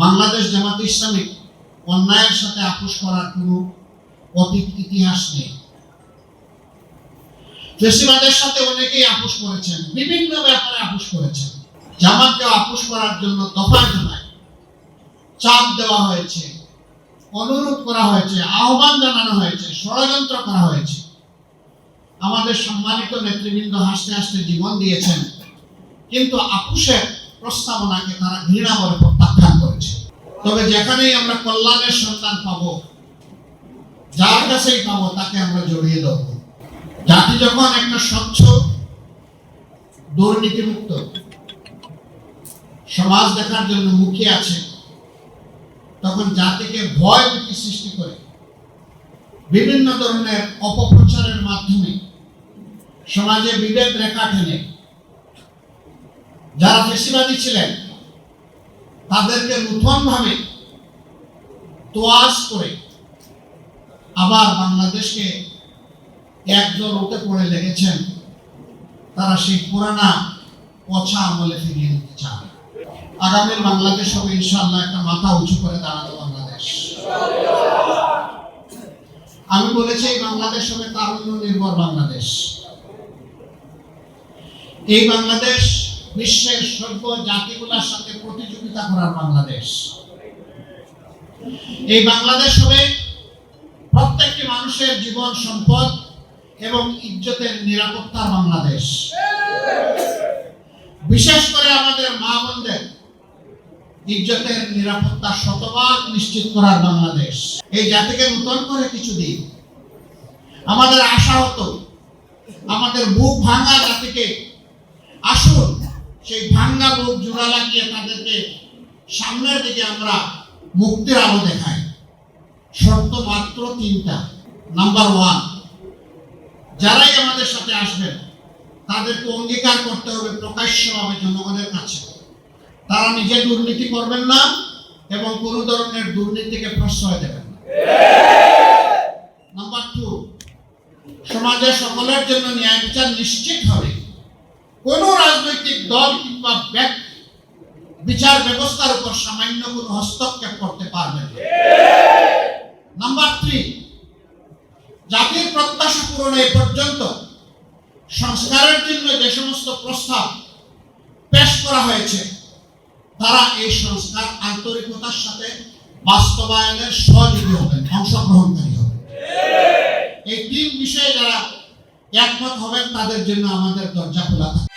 Bangladesh Jamaat Islamic অন্যায়ের সাথে আপোষ করার কোনো অতীত ইতিহাস নেই। ফেসিবাদের সাথে অনেকেই আপোষ করেছেন, বিভিন্ন ব্যাপারে আপোষ করেছেন। জামাতকে আপোষ করার জন্য দফায় দফায় চাপ দেওয়া হয়েছে, অনুরোধ করা হয়েছে, আহ্বান জানানো হয়েছে, ষড়যন্ত্র করা হয়েছে। আমাদের সম্মানিত নেতৃবৃন্দ হাসতে হাসতে জীবন দিয়েছেন, কিন্তু আপুষের প্রস্তাবনাকে তারা ঘৃণা করে প্রত্যাখ্যান করেছে। তবে যেখানেই আমরা কল্যাণের সন্তান পাবো, যার কাছেই পাবো, তাকে আমরা জড়িয়ে দেব জাতি যখন একটা স্বচ্ছ, দুর্নীতিমুক্ত, সমাজ দেখার জন্য মুখে আছে, তখন জাতিকে ভয় ভীতি সৃষ্টি করে বিভিন্ন ধরনের অপপ্রচারের মাধ্যমে সমাজে বিভেদ রেখা টেনে যারা ফেসিবাদী ছিলেন, তাদেরকে নূতনভাবে তোয়াজ করে আবার বাংলাদেশকে একজন উঠে পড়ে লেগেছেন, তারা সেই পুরানা পচা আমলে ফিরিয়ে দিতে চান। আগামীর বাংলাদেশ হবে ইনশাআল্লাহ একটা মাথা উঁচু করে দাঁড়ানো বাংলাদেশ। আমি বলেছি, এই বাংলাদেশ হবে তারুণ্য নির্ভর বাংলাদেশ। এই বাংলাদেশ বিশ্বের সভ্য জাতিগুলোর সাথে প্রতিযোগিতা করার বাংলাদেশ। এই বাংলাদেশ হবে প্রত্যেকটি মানুষের জীবন সম্পদ এবং ইজ্জতের নিরাপত্তার বাংলাদেশ। বিশেষ করে আমাদের মা বোনদের ইজ্জতের নিরাপত্তা শতভাগ নিশ্চিত করার বাংলাদেশ। এই জাতিকে নূতন করে কিছু দিন আমাদের আশা হতো, আমাদের বুক ভাঙা জাতিকে আসুন সেই ভাঙ্গা বুক জোড়া লাগিয়ে তাদেরকে সামনের দিকে আমরা মুক্তির আলো দেখাই। শর্ত মাত্র তিনটা। নাম্বার ওয়ান যারাই আমাদের সাথে আসবেন, তাদেরকে অঙ্গীকার করতে হবে প্রকাশ্যভাবে জনগণের কাছে। তারা নিজে দুর্নীতি করবেন না এবং কোনো ধরনের দুর্নীতিকে প্রশ্রয় দেবেন নাম্বার টু সমাজের সকলের জন্য ন্যায় বিচার নিশ্চিত হবে। কোন রাজনৈতিক দল কিংবা ব্যক্তি বিচার ব্যবস্থার উপর সামান্য কোনো হস্তক্ষেপ করতে পারবে না। নাম্বার থ্রি জাতির প্রত্যাশা পূরণ এ পর্যন্ত সংস্কারের জন্য যে সমস্ত প্রস্তাব পেশ করা হয়েছে, তারা এই সংস্কার আন্তরিকতার সাথে বাস্তবায়নের সহযোগী হবেন অংশগ্রহণকারী হবেন এই তিন বিষয়ে যারা একমত হবেন, তাদের জন্য আমাদের দরজা খোলা থাকে